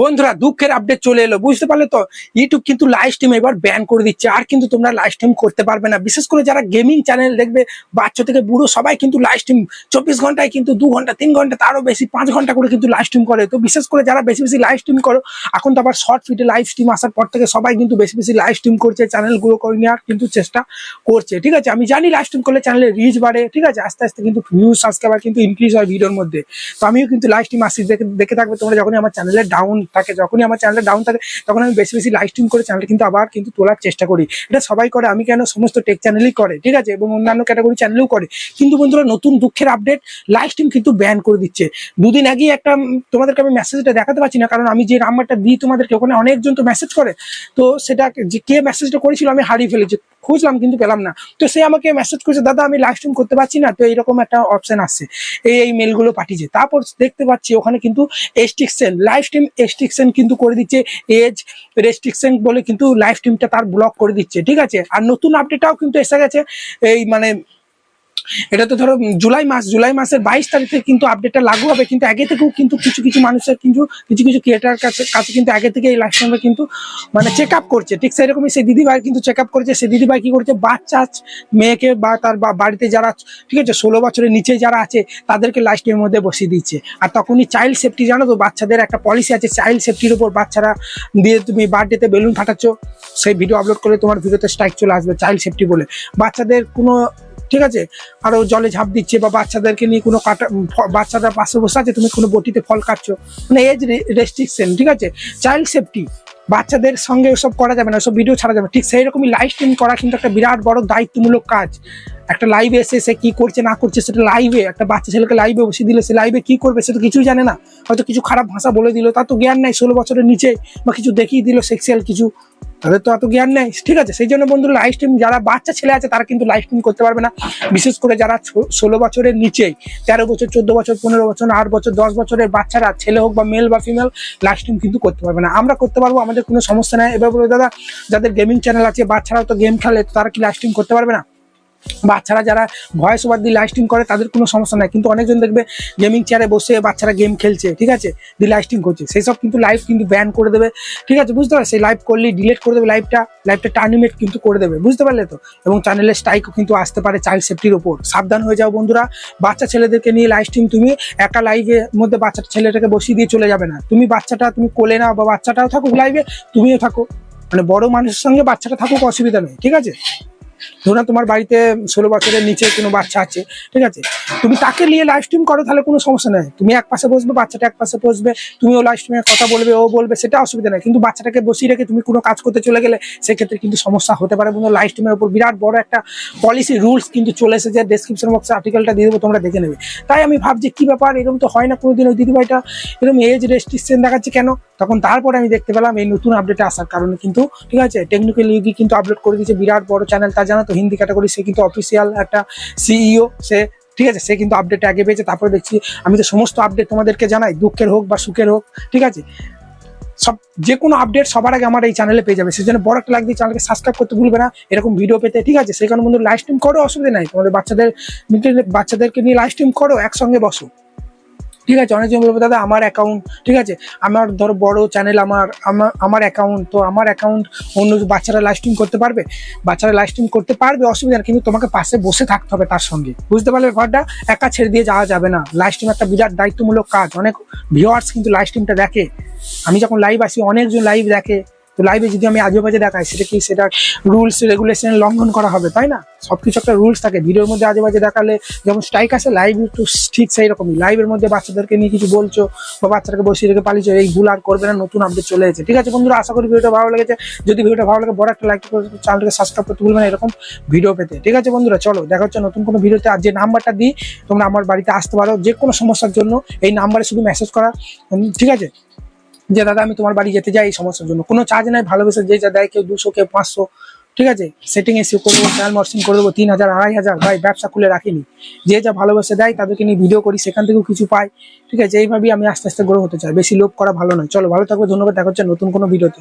বন্ধুরা, দুঃখের আপডেট চলে এলো, বুঝতে পারলে তো? ইউটিউব কিন্তু লাইভ স্ট্রিম এবার ব্যান করে দিচ্ছে, আর কিন্তু তোমরা লাইভ স্ট্রিম করতে পারবে না। বিশেষ করে যারা গেমিং চ্যানেল দেখবে, বাচ্চা থেকে বুড়ো, সবাই কিন্তু লাইভ স্ট্রিম চব্বিশ ঘন্টায় কিন্তু দু ঘণ্টা, তিন ঘণ্টা, তারও বেশি, পাঁচ ঘণ্টা করে কিন্তু লাইভ স্ট্রিম করে। তো বিশেষ করে যারা বেশি বেশি লাইভ স্ট্রিম করো, এখন তো আবার শর্ট ফিটে লাইভ স্ট্রিম আসার পর থেকে সবাই কিন্তু বেশি বেশি লাইভ স্ট্রিম করছে চ্যানেল চ্যানেলগুলো করে নেওয়ার কিন্তু চেষ্টা করছে। ঠিক আছে? আমি জানি লাইভ স্ট্রিম করলে চ্যানেলে রিচ বাড়ে, ঠিক আছে? আস্তে আস্তে কিন্তু ভিউজ সাবস্ক্রাইবার কিন্তু ইনক্রিজ হয় ভিডিওর মধ্যে। তো আমিও কিন্তু লাইভ স্ট্রিম আসছি দেখে থাকবে তোমরা যখনই আমার চ্যানেলে ডাউন থাকে, যখনই আমার চ্যানেলে ডাউন থাকে, তখন আমি বেশি বেশি লাইভ স্ট্রিম করে চ্যানেল কিন্তু আবার কিন্তু তোলার চেষ্টা করি। এটা সবাই করে, আমি কেন সমস্ত টেক চ্যানেলই করে, ঠিক আছে? এবং অন্যান্য ক্যাটাগরি চ্যানেলেও করে। কিন্তু বন্ধুরা, নতুন দুঃখের আপডেট লাইভ স্ট্রিম কিন্তু ব্যান করে দিচ্ছে। দুদিন আগেই একটা তোমাদেরকে আমি মেসেজটা দেখাতে পারছি না, কারণ আমি যে নাম্বারটা দিই তোমাদেরকে, ওখানে অনেকজন তো মেসেজ করে। তো সেটা যে কে মেসেজটা করেছিল, আমি হারিয়ে ফেলেছি। খুঁজলাম কিন্তু পেলাম না। তো সে আমাকে মেসেজ করেছে, দাদা, আমি লাইভ স্ট্রিম করতে পারছি না। তো এইরকম একটা অপশন আসছে। এই এই মেলগুলো পাঠিয়েছে। তারপর দেখতে পাচ্ছি ওখানে কিন্তু রেস্ট্রিকশন লাইভ স্ট্রিম রেস্ট্রিকশন কিন্তু করে দিচ্ছে। এজ রেস্ট্রিকশন বলে কিন্তু লাইভ স্ট্রিমটা তার ব্লক করে দিচ্ছে। ঠিক আছে? আর নতুন আপডেটটাও কিন্তু এসে গেছে। এই মানে এটা তো ধরো জুলাই মাস, জুলাই মাসের বাইশ তারিখে কিন্তু আপডেটটা লাগু হবে, কিন্তু আগে থেকেও কিন্তু কিছু কিছু মানুষের কিন্তু, কিছু কিছু ক্রিয়েটার কাছে কাছে কিন্তু আগে থেকে এই লাইফ কিন্তু মানে চেক আপ করছে। ঠিক সেরকমই সেই দিদিভাই কিন্তু চেক আপ করেছে। সেই দিদিভাই কি করছে? বাচ্চা, মেয়েকে বা তার বাড়িতে যারা, ঠিক আছে, ষোলো বছরের নিচে যারা আছে, তাদেরকে লাইফ টাইমের মধ্যে বসিয়ে দিচ্ছে। আর তখনই চাইল্ড সেফটি জানো তো, বাচ্চাদের একটা পলিসি আছে চাইল্ড সেফটির উপর। বাচ্চারা দিয়ে তুমি বার্থডেতে বেলুন ফাটাচ্ছ, সেই ভিডিও আপলোড করে তোমার ভিডিওতে স্ট্রাইক চলে আসবে চাইল্ড সেফটি বলে। বাচ্চাদের কোনো, ঠিক আছে আরও জলে ঝাঁপ দিচ্ছে বা বাচ্চাদেরকে নিয়ে কোনো কাটা পাশে বসে আছে, তুমি কোনো বটিতে ফল কাটছো? মানে এজ রেস্ট্রিকশন ঠিক আছে? চাইল্ড সেফটি বাচ্চাদের সঙ্গে ওসব করা যাবে না, ওসব ভিডিও ছাড়া যাবে ঠিক সেই রকমই লাইভ স্ট্রিম করা কিন্তু একটা বিরাট বড় দায়িত্বমূলক কাজ। একটা লাইভে এসে সে কি করছে, না করছে, সেটা লাইভে একটা বাচ্চা ছেলেকে লাইভে বসে দিলে সে লাইভে কি করবে, সে তো কিছুই জানে না। হয়তো কিছু খারাপ ভাষা বলে দিল তার তো জ্ঞান নাই ষোলো বছরের নিচে, বা কিছু দেখিয়ে দিল সেক্সুয়াল কিছু। তাদের তো অত জ্ঞান নেই, ঠিক আছে? সেই জন্য বন্ধু লাইভ স্ট্রিম যারা বাচ্চা ছেলে আছে, তারা কিন্তু লাইভ স্ট্রিম করতে পারবে না। বিশেষ করে যারা ষোলো বছরের নিচেই তেরো বছর, চোদ্দ বছর, পনেরো বছর, আট বছর, দশ বছরের বাচ্চারা, ছেলে হোক বা মেল বা ফিমেল লাইভ স্ট্রিম কিন্তু করতে পারবে না। আমরা করতে পারব, আমাদের কোনো সমস্যা নেই। এবার বলো দাদা, যাদের গেমিং চ্যানেল আছে, বাচ্চারাও তো গেম খেলে, তারা কি লাইভ স্ট্রিম করতে পারবে না? বাচ্চারা যারা ভয়েস ওভার দিয়ে লাইভ স্ট্রিম করে, তাদের কোনো সমস্যা নাই। কিন্তু অনেকজন দেখবে গেমিং চেয়ারে বসে বাচ্চারা গেম খেলছে, ঠিক আছে? দিয়ে লাইভ স্ট্রিম করছে। সেই সব কিন্তু লাইভ কিন্তু ব্যান করে দেবে, ঠিক আছে? বুঝতে পারলে? সেই লাইভ করলে ডিলিট করে দেবে লাইভটা লাইভটা টার্মিনেট কিন্তু করে দেবে, বুঝতে পারলে তো? এবং চ্যানেলের স্ট্রাইকও কিন্তু আসতে পারে চাইল্ড সেফটির ওপর। সাবধান হয়ে যাও বন্ধুরা। বাচ্চা ছেলেদেরকে নিয়ে লাইভ স্ট্রিম তুমি একা লাইভের মধ্যে বাচ্চা ছেলেটাকে বসিয়ে দিয়ে চলে যাবে না। তুমি বাচ্চাটা তুমি কোলে নাও বা বাচ্চাটাও থাকুক লাইভে তুমিও থাকো। মানে বড় মানুষের সঙ্গে বাচ্চাটা থাকুক অসুবিধা নেই, ঠিক আছে? ধরুন তোমার বাড়িতে ষোলো বছরের নিচে কোনো বাচ্চা আছে, ঠিক আছে? তুমি তাকে নিয়ে লাইভ স্ট্রিম করো তাহলে কোনো সমস্যা নেই। তুমি এক পাশে বসবে, বাচ্চাটা এক পাশে বসবে, তুমি ও লাইভ স্ট্রিমে কথা বলবে, ও বলবে, সেটা অসুবিধা নেই। কিন্তু বাচ্চাটাকে বসিয়ে রেখে তুমি কোনো কাজ করতে চলে গেলে সেক্ষেত্রে কিন্তু সমস্যা হতে পারে বন্ধু লাইভ স্ট্রিমের উপর বিরাট বড় একটা পলিসি রুলস কিন্তু চলে এসেছে। ডেসক্রিপশন বক্সে আর্টিকেলটা দিয়ে দেবো, তোমরা দেখে নেবে। তাই আমি ভাবছি, কি ব্যাপার? এরকম তো হয় না কোনোদিন ওই দিদিভাইটা। এরকম এজ রেস্ট্রিকশন দেখাচ্ছে কেন? তখন তারপরে আমি দেখতে পেলাম এই নতুন আপডেটে আসার কারণে কিন্তু, ঠিক আছে? টেকনিক্যাল ইউগি কিন্তু আপলোড করে দিয়েছে, বিরাট বড় চ্যানেল তা জানো তো হিন্দি ক্যাটাগরি সে কিন্তু অফিসিয়াল একটা সিইও সে, ঠিক আছে? সে কিন্তু আপডেট আগে পেয়েছে, তারপরে দেখছি, আমি তো সমস্ত আপডেট তোমাদেরকে জানাই, দুঃখের হোক বা সুখের হোক, ঠিক আছে? সব, যে কোনো আপডেট সবার আগে আমার এই চ্যানেলে পেয়ে যাবে। সেই জন্য বড় একটা লাইক দিয়ে চ্যানেলকে সাবস্ক্রাইব করতে ভুলবে না, এরকম ভিডিও পেতে, ঠিক আছে? কারণে বন্ধু লাইভ স্ট্রিম করো, অসুবিধা নাই। তোমাদের বাচ্চাদের বাচ্চাদেরকে নিয়ে লাইভ স্ট্রিম করো, একসঙ্গে বসো। ঠিক আছে, অনেকজন বলবে, দাদা, আমার অ্যাকাউন্ট ঠিক আছে, আমার ধরো বড় চ্যানেল আমার আমার অ্যাকাউন্ট তো আমার অ্যাকাউন্ট অন্য বাচ্চারা লাইভ স্ট্রিম করতে পারবে? বাচ্চারা লাইভ স্ট্রিম করতে পারবে, অসুবিধা নেই, কিন্তু তোমাকে পাশে বসে থাকতে হবে তার সঙ্গে। বুঝতে পারলে ব্যাপারটা? একা ছেড়ে দিয়ে যাওয়া যাবে না। লাইভ স্ট্রিম একটা বিরাট দায়িত্বমূলক কাজ। অনেক ভিউয়ার্স কিন্তু লাইভ স্ট্রিমটা দেখে। আমি যখন লাইভ আসি, অনেকজন লাইভ দেখে। লাইভে যদি আমি আজে বাজে দেখাই, সেটা কি? সেটা রুলস রেগুলেশন লঙ্ঘন করা হবে, তাই না? সবকিছু একটা রুলস থাকে। ভিডিওর মধ্যে আজে বাজে দেখালে যেমন স্ট্রাইক আসে লাইভ একটু ঠিক সেই রকমই লাইভের মধ্যে বাচ্চাদেরকে নিয়ে কিছু বলছো বা বাচ্চাকে বসিয়ে রেখে পালিয়েছো, এই ভুল আর করবে না, নতুন আপডেট চলে এসেছে। ঠিক আছে বন্ধুরা, আশা করি ভিডিওটা ভালো লেগেছে। যদি ভিডিওটা ভালো লাগে, বড় একটা লাইক করে চ্যানেলটাকে সাবস্ক্রাইব করতে ভুলবেন না, এরকম ভিডিও পেতে। ঠিক আছে বন্ধুরা, চলো, দেখা হচ্ছে নতুন কোনো ভিডিওতে আর যে নাম্বারটা দিই, তোমরা আমার বাড়িতে আসতে পারো যে কোনো সমস্যার জন্য এই নাম্বারে শুধু মেসেজ করা। ঠিক আছে? যে, দাদা, আমি তোমার বাড়ি যেতে যাই এই সমস্যার জন্য। কোনো চার্জ নাই, ভালোবেসে যে যা দেয় কেউ দুশো, কেউ পাঁচশো, ঠিক আছে? সেটিং এসে করব চ্যানেল মার্সিং করে দেবো, তিন হাজার, আড়াই হাজার, ভাই, ব্যবসা খুলে রাখিনি। যে যা ভালোবেসে দেয় তাদেরকে নিয়ে ভিডিও করি, সেখান থেকেও কিছু পাই, ঠিক আছে? এইভাবেই আমি আস্তে আস্তে গ্রো হতে চাই। বেশি লোভ করা ভালো নয়। চলো, ভালো থাকবে, ধন্যবাদ, দেখা হচ্ছে নতুন কোনো ভিডিওতে